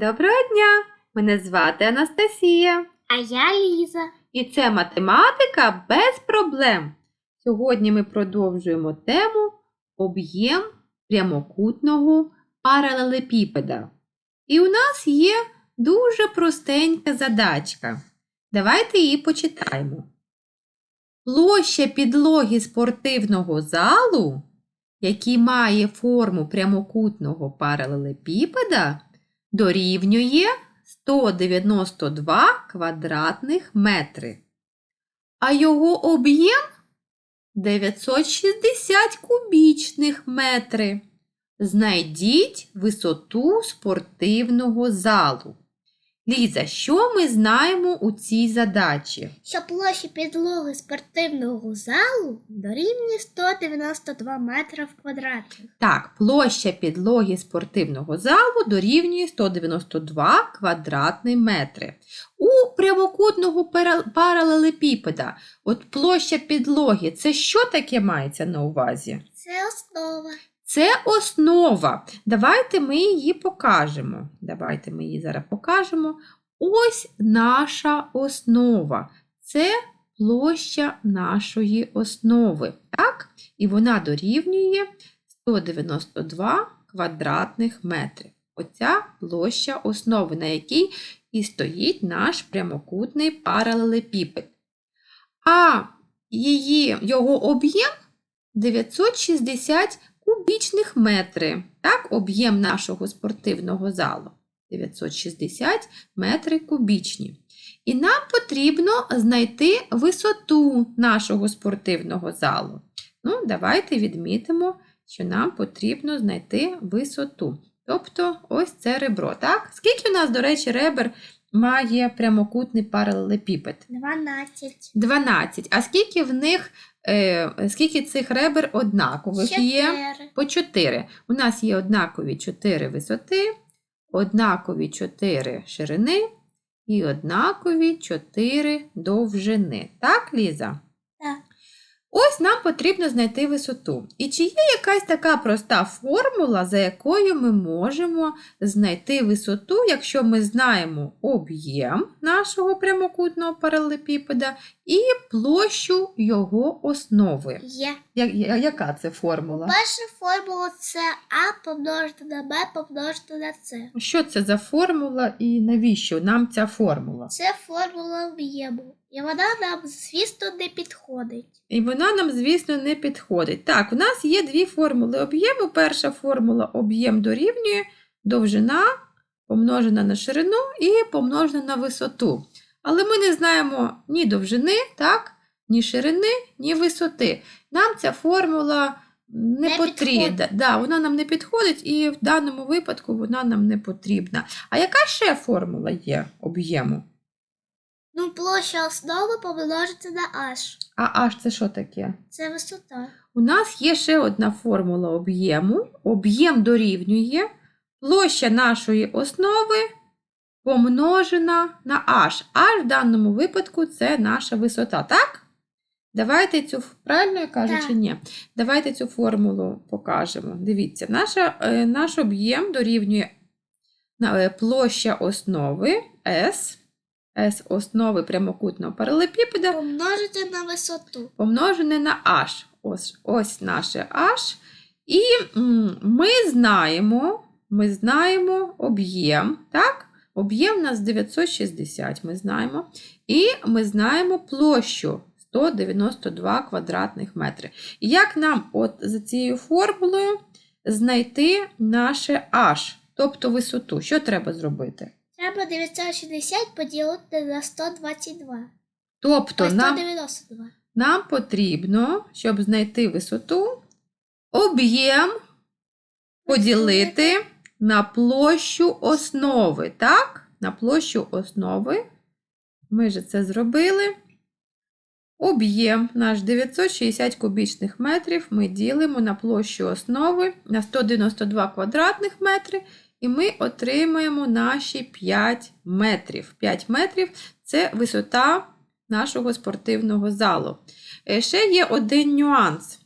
Доброго дня! Мене звати Анастасія. А я Ліза. І це математика без проблем. Сьогодні ми продовжуємо тему об'єм прямокутного паралелепіпеда. І у нас є дуже простенька задачка. Давайте її почитаємо. Площа підлоги спортивного залу, який має форму прямокутного паралелепіпеда, дорівнює 192 квадратних метри. А його об'єм 960 кубічних метри. Знайдіть висоту спортивного залу. Ліза, що ми знаємо у цій задачі? Що площа підлоги спортивного залу дорівнює 192 метри в квадратних. Так, площа підлоги спортивного залу дорівнює 192 квадратні метри. У прямокутного паралелепіпеда, от площа підлоги, це що таке мається на увазі? Це основа. Це основа. Давайте ми її покажемо. Давайте ми її зараз покажемо. Ось наша основа. Це площа нашої основи. Так? І вона дорівнює 192 квадратних метри. Оця площа основи, на якій і стоїть наш прямокутний паралелепіпед. А її, його об'єм 960 кубічних метри. Так, об'єм нашого спортивного залу 960 метри кубічні. І нам потрібно знайти висоту нашого спортивного залу. Ну, давайте відмітимо, що нам потрібно знайти висоту. Тобто, ось це ребро. Так? Скільки у нас, до речі, ребер має прямокутний паралелепіпед? 12. 12. А скільки в них, е, скільки цих ребер однакових є? По 4. У нас є однакові 4 висоти, однакові 4 ширини і однакові 4 довжини. Так, Ліза? Ось нам потрібно знайти висоту. І чи є якась така проста формула, за якою ми можемо знайти висоту, якщо ми знаємо об'єм нашого прямокутного паралелепіпеда і площу його основи? Є. Я- я- Яка це формула? Перша формула це А помножити на Б помножити на С. Що це за формула і навіщо нам ця формула? Це формула об'єму. І вона нам, звісно, не підходить. І вона нам, звісно, не підходить. Так, у нас є дві формули об'єму. Перша формула об'єм дорівнює довжина помножена на ширину і помножена на висоту. Але ми не знаємо ні довжини, так, ні ширини, ні висоти. Нам ця формула не, Не потрібна. Да, вона нам не підходить, і в даному випадку вона нам не потрібна. А яка ще формула є об'єму? Ну, площа основи помножити на H. А аж це що таке? Це висота. У нас є ще одна формула об'єму. Об'єм дорівнює площа нашої основи помножена на h. h в даному випадку це наша висота, так? Давайте цю правильно я кажу Так. чи ні? Давайте цю формулу покажемо. Дивіться, наша, е, наш об'єм дорівнює е, площа основи S, S основи прямокутного паралепіпеда Помножити на висоту. помножене на h. Ось, ось наше h. І ми знаємо, ми знаємо об'єм, так? Об'єм у нас 960, ми знаємо. І ми знаємо площу 192 квадратних метри. Як нам от за цією формулою знайти наше h, тобто висоту? Що треба зробити? Треба 960 поділити на 122. Тобто Ось нам 192. нам потрібно, щоб знайти висоту, об'єм поділити на площу основи. Так? На площу основи. Ми же це зробили. Об'єм наш 960 кубічних метрів ми ділимо на площу основи на 192 квадратних метри, і ми отримаємо наші 5 метрів. 5 метрів це висота нашого спортивного залу. Е, Ще є один нюанс.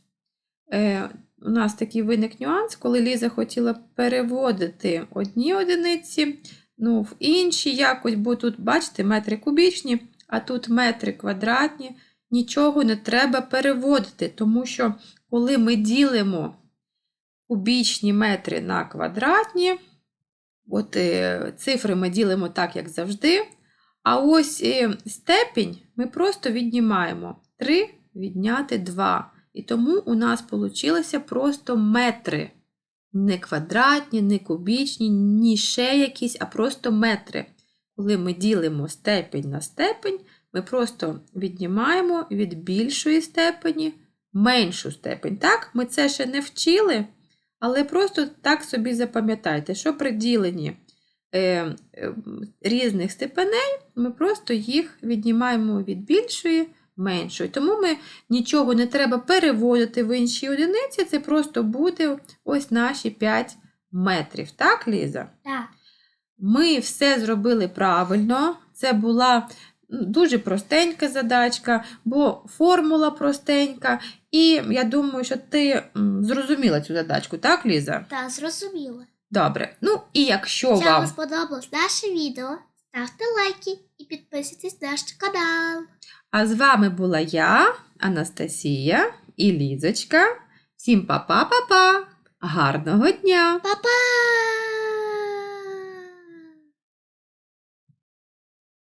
Е, У нас такий виник нюанс, коли Ліза хотіла переводити одні одиниці ну, в інші якось, бо тут, бачите, метри кубічні, а тут метри квадратні. Нічого не треба переводити, тому що коли ми ділимо кубічні метри на квадратні, от е, цифри ми ділимо так, як завжди. А ось е, степінь ми просто віднімаємо 3 відняти 2. І тому у нас вийшло просто метри. Не квадратні, не кубічні, ні ще якісь, а просто метри. Коли ми ділимо степень на степень, ми просто віднімаємо від більшої степені меншу степень. Так, ми це ще не вчили, але просто так собі запам'ятайте, що при діленні е, е, різних степеней ми просто їх віднімаємо від більшої меншої. Тому ми нічого не треба переводити в інші одиниці, це просто буде ось наші 5 метрів. Так, Ліза? Так. Ми все зробили правильно. Це була дуже простенька задачка, бо формула простенька. І я думаю, що ти зрозуміла цю задачку, так, Ліза? Та зрозуміло. Добре. Ну, і якщо Якщо вам вам сподобалось наше відео, ставте лайки і підписуйтесь на наш канал. А з вами була я, Анастасія і Лізочка. Всім па-па-па-па! Гарного дня! Па-па!